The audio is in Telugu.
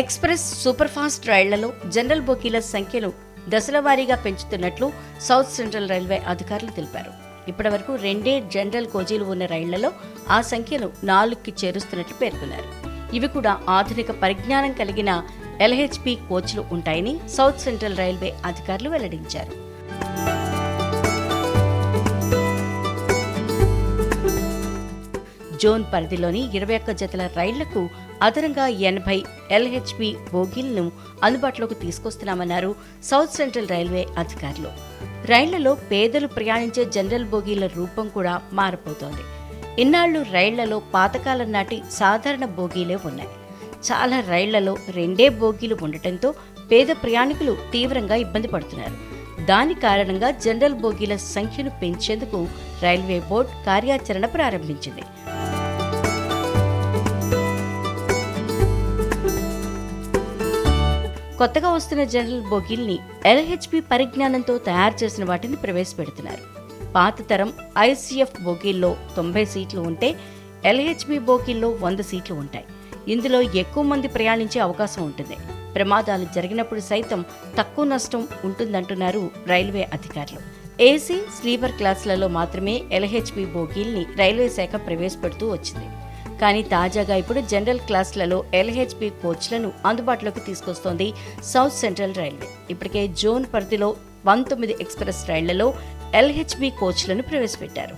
ఎక్స్ప్రెస్ సూపర్ఫాస్ట్ రైళ్ళలో జనరల్ బోకీల సంఖ్యను దశల వారీగా పెంచుతున్నట్లు సౌత్ సెంట్రల్ రైల్వే అధికారులు తెలిపారు. ఇప్పటివరకు రెండే జనరల్ కోచీలు ఉన్న రైళ్ళలో ఆ సంఖ్యను నాలుగుకి చేరుస్తున్నట్లు పేర్కొన్నారు. ఇవి కూడా ఆధునిక పరిజ్ఞానం కలిగిన ఎల్హెచ్పి కోచ్లు ఉంటాయని సౌత్ సెంట్రల్ రైల్వే అధికారులు వెల్లడించారు. జోన్ పరిధిలోని ఇరవై ఒక్క జతల రైళ్ళకు అదనంగా ఎనభై ఎల్హెచ్పి బోగీలను అందుబాటులోకి తీసుకొస్తున్నామన్నారు సౌత్ సెంట్రల్ రైల్వే అధికారులు. రైళ్ళలో పేదలు ప్రయాణించే జనరల్ బోగీల రూపం కూడా మారిపోతోంది. ఇన్నాళ్ళు రైళ్ళలో పాతకాలం నాటి సాధారణ బోగీలే ఉన్నాయి. చాలా రైళ్ళలో రెండే బోగీలు ఉండటంతో పేద ప్రయాణికులు తీవ్రంగా ఇబ్బంది పడుతున్నారు. దాని కారణంగా జనరల్ బోగీల సంఖ్యను పెంచేందుకు రైల్వే బోర్డు కార్యాచరణ ప్రారంభించింది. కొత్తగా వస్తున్న జనరల్ బొగిల్ని ఎల్హెచ్పి పరిజ్ఞానంతో తయారు చేసిన వాటిని ప్రవేశపెడుతున్నారు. పాత తరం ఐసీఎఫ్ బోగిల్లో తొంభై సీట్లు ఉంటే ఎల్హెచ్బి బోగిల్లో వంద సీట్లు ఉంటాయి. ఇందులో ఎక్కువ మంది ప్రయాణించే అవకాశం ఉంటుంది. ప్రమాదాలు జరిగినప్పుడు సైతం తక్కువ నష్టం ఉంటుందంటున్నారు రైల్వే అధికారులు. ఏసీ స్లీపర్ క్లాసులలో మాత్రమే ఎల్హెచ్బి బోగీల్ని రైల్వే శాఖ ప్రవేశపెడుతూ వచ్చింది. కానీ తాజాగా ఇప్పుడు జనరల్ క్లాసులలో ఎల్హెచ్బి కోచ్లను అందుబాటులోకి తీసుకొస్తోంది సౌత్ సెంట్రల్ రైల్వే. ఇప్పటికే జోన్ పరిధిలో పంతొమ్మిది ఎక్స్ప్రెస్ రైళ్ళలో ఎల్హెచ్బి కోచ్లను ప్రవేశపెట్టారు.